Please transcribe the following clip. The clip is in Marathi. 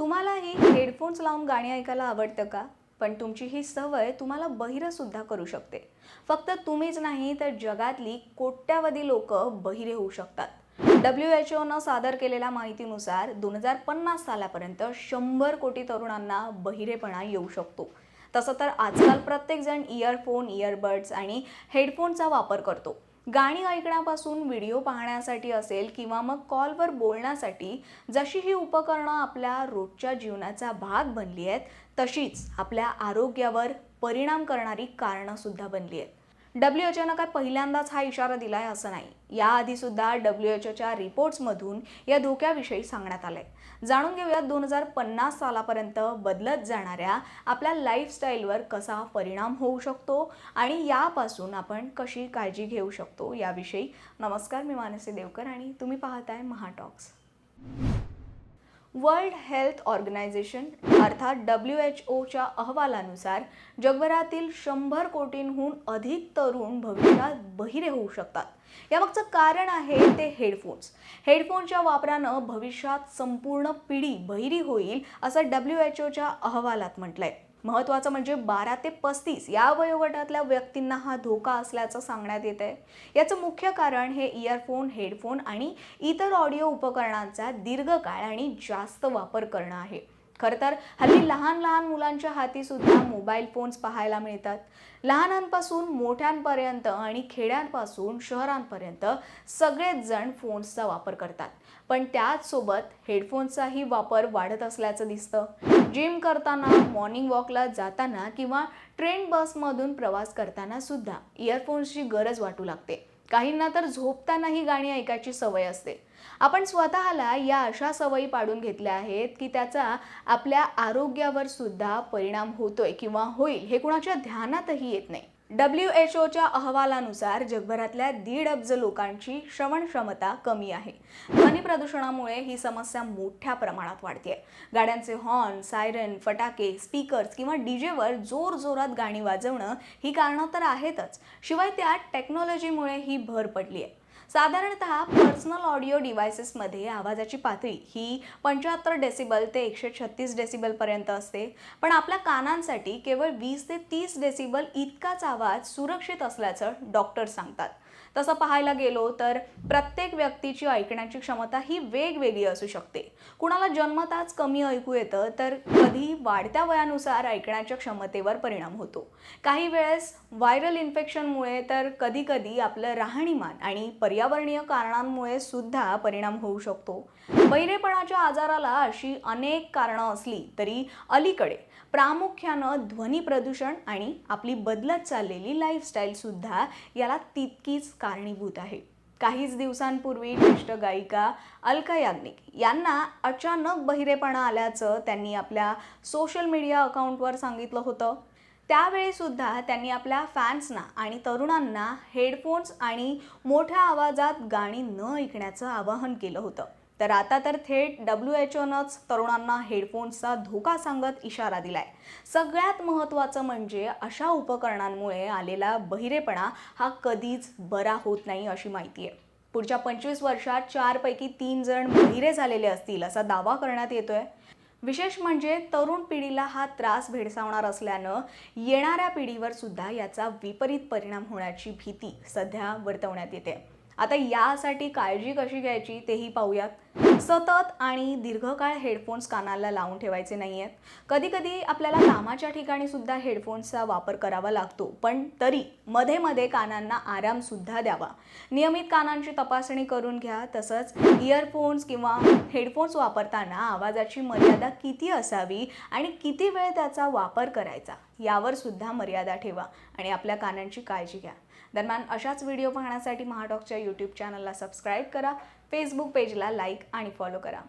तुम्हालाही हेडफोन्स लावून गाणी ऐकायला आवडतं का? पण तुमची ही सवय तुम्हाला बहिरंसुद्धा करू शकते. फक्त तुम्हीच नाही तर जगातली कोट्यावधी लोक बहिरे होऊ शकतात. डब्ल्यू एच ओनं सादर केलेल्या माहितीनुसार दोन हजार पन्नास सालापर्यंत शंभर कोटी तरुणांना बहिरेपणा येऊ शकतो. तसं तर आजकाल प्रत्येकजण इयरफोन इयरबड्स आणि हेडफोनचा वापर करतो. गाणी ऐकण्यापासून व्हिडिओ पाहण्यासाठी असेल किंवा मग कॉलवर बोलण्यासाठी जशी ही उपकरणं आपल्या रोजच्या जीवनाचा भाग बनली आहेत तशीच आपल्या आरोग्यावर परिणाम करणारी कारणंसुद्धा बनली आहेत. डब्ल्यू एच काय पहिल्यांदाच हा इशारा दिलाय असं नाही. याआधी सुद्धा डब्ल्यू एच ओच्या रिपोर्ट्समधून या धोक्याविषयी सांगण्यात आलंय. जाणून घेऊयात दोन हजार पन्नास सालापर्यंत बदलत जाणाऱ्या आपल्या लाईफस्टाईलवर कसा परिणाम होऊ शकतो आणि यापासून आपण कशी काळजी घेऊ शकतो याविषयी नमस्कार मी मानसी देवकर आणि तुम्ही पाहताय महाटॉक्स वर्ल्ड हेल्थ ऑर्गनायझेशन अर्थात डब्ल्यू एच ओच्या अहवालानुसार जगभरातील शंभर कोटींहून अधिक तरुण भविष्यात बहिरे होऊ शकतात. यामागचं कारण आहे ते हेडफोन्स. हेडफोनच्या वापरानं भविष्यात संपूर्ण पिढी बहिरी होईल असं डब्ल्यू एच ओच्या अहवालात म्हटलंय. महत्त्वाचं म्हणजे बारा ते पस्तीस या वयोगटातल्या व्यक्तींना हा धोका असल्याचं सांगण्यात येत आहे याचं मुख्य कारण हे इयरफोन हेडफोन आणि इतर ऑडिओ उपकरणांचा दीर्घकाळ आणि जास्त वापर करणं आहे. खरं तर हल्ली लहान लहान मुलांच्या हाती सुद्धा मोबाईल फोन्स पाहायला मिळतात. लहानांपासून मोठ्यांपर्यंत आणि खेड्यांपासून शहरांपर्यंत सगळेच जण फोन्सचा वापर करतात. पण त्याचसोबत हेडफोन्सचाही वापर वाढत असल्याचं दिसतं. जिम करताना मॉर्निंग वॉकला जाताना किंवा ट्रेन बसमधून प्रवास करताना सुद्धा इयरफोन्सची गरज वाटू लागते. काहींना तर झोपतानाही गाणी ऐकायची सवय असते. आपण स्वतःला या अशा सवयी पाडून घेतल्या आहेत की त्याचा आपल्या आरोग्यावर सुद्धा परिणाम होतोय किंवा होईल हे कुणाच्या ध्यानातही येत नाही. डब्ल्यू एच ओच्या अहवालानुसार जगभरातल्या दीड अब्ज लोकांची श्रवण क्षमता कमी आहे. ध्वनी प्रदूषणामुळे ही समस्या मोठ्या प्रमाणात वाढते गाड्यांचे हॉर्न सायरन फटाके स्पीकर्स किंवा डीजेवर जोर जोरात गाणी वाजवणं ही कारणं तर आहेतच. शिवाय त्यात टेक्नॉलॉजीमुळे ही भर पडली आहे साधारणतः पर्सनल ऑडिओ डिव्हायसेसमध्ये आवाजाची पातळी ही पंच्याहत्तर डेसिबल ते एकशे छत्तीस डेसिबलपर्यंत असते. पण आपल्या कानांसाठी केवळ वीस ते तीस डेसिबल इतकाच आवाज सुरक्षित असल्याचं डॉक्टर सांगतात. तसं पाहायला गेलो तर प्रत्येक व्यक्तीची ऐकण्याची क्षमता ही वेगवेगळी असू शकते. कुणाला जन्मताच कमी ऐकू येतं तर कधी वाढत्या वयानुसार ऐकण्याच्या क्षमतेवर परिणाम होतो. काही वेळेस व्हायरल इन्फेक्शनमुळे तर कधी कधी आपलं राहणीमान आणि पर्यावरणीय कारणांमुळे सुद्धा परिणाम होऊ शकतो. बहिरेपणाच्या आजाराला अशी अनेक कारणं असली तरी अलीकडे प्रामुख्यानं ध्वनी प्रदूषण आणि आपली बदलत चाललेली लाईफस्टाईल सुद्धा याला तितकीच कारणीभूत आहे. काहीच दिवसांपूर्वी ज्येष्ठ गायिका अलका याग्निक यांना अचानक बहिरेपणा आल्याचं त्यांनी आपल्या सोशल मीडिया अकाउंटवर सांगितलं होतं. त्यावेळी सुद्धा त्यांनी आपल्या फॅन्सना आणि तरुणांना हेडफोन्स आणि मोठ्या आवाजात गाणी न ऐकण्याचं आवाहन केलं होतं. तर आता तर थेट डब्ल्यू एच ओनंच तरुणांना हेडफोन्सचा धोका सांगत इशारा दिलाय. सगळ्यात महत्त्वाचं म्हणजे अशा उपकरणांमुळे आलेला बहिरेपणा हा कधीच बरा होत नाही अशी माहिती आहे. पुढच्या पंचवीस वर्षात चारपैकी तीन जण बहिरे झालेले असतील असा दावा करण्यात येतोय. विशेष म्हणजे तरुण पिढीला हा त्रास भेडसावणार असल्यानं येणाऱ्या पिढीवर सुद्धा याचा विपरीत परिणाम होण्याची भीती सध्या वर्तवण्यात येते. आता यासाठी काळजी कशी घ्यायची तेही पाहूयात. सतत आणि दीर्घकाळ हेडफोन्स कानाला लावून ठेवायचे नाही आहेत कधीकधी आपल्याला कामाच्या ठिकाणी सुद्धा हेडफोन्सचा वापर करावा लागतो पण तरी मध्ये मध्ये कानांना आरामसुद्धा द्यावा. नियमित कानांची तपासणी करून घ्या तसंच इयरफोन्स किंवा हेडफोन्स वापरताना आवाजाची मर्यादा किती असावी आणि किती वेळ त्याचा वापर करायचा यावर सुद्धा मर्यादा ठेवा आणि आपल्या कानांची काळजी घ्या. दरम्यान अशाच व्हिडिओ पाहण्यासाठी महाटॉकच्या यूट्यूब चॅनलला सबस्क्राईब करा फेसबुक पेजला लाईक आणि फॉलो करा.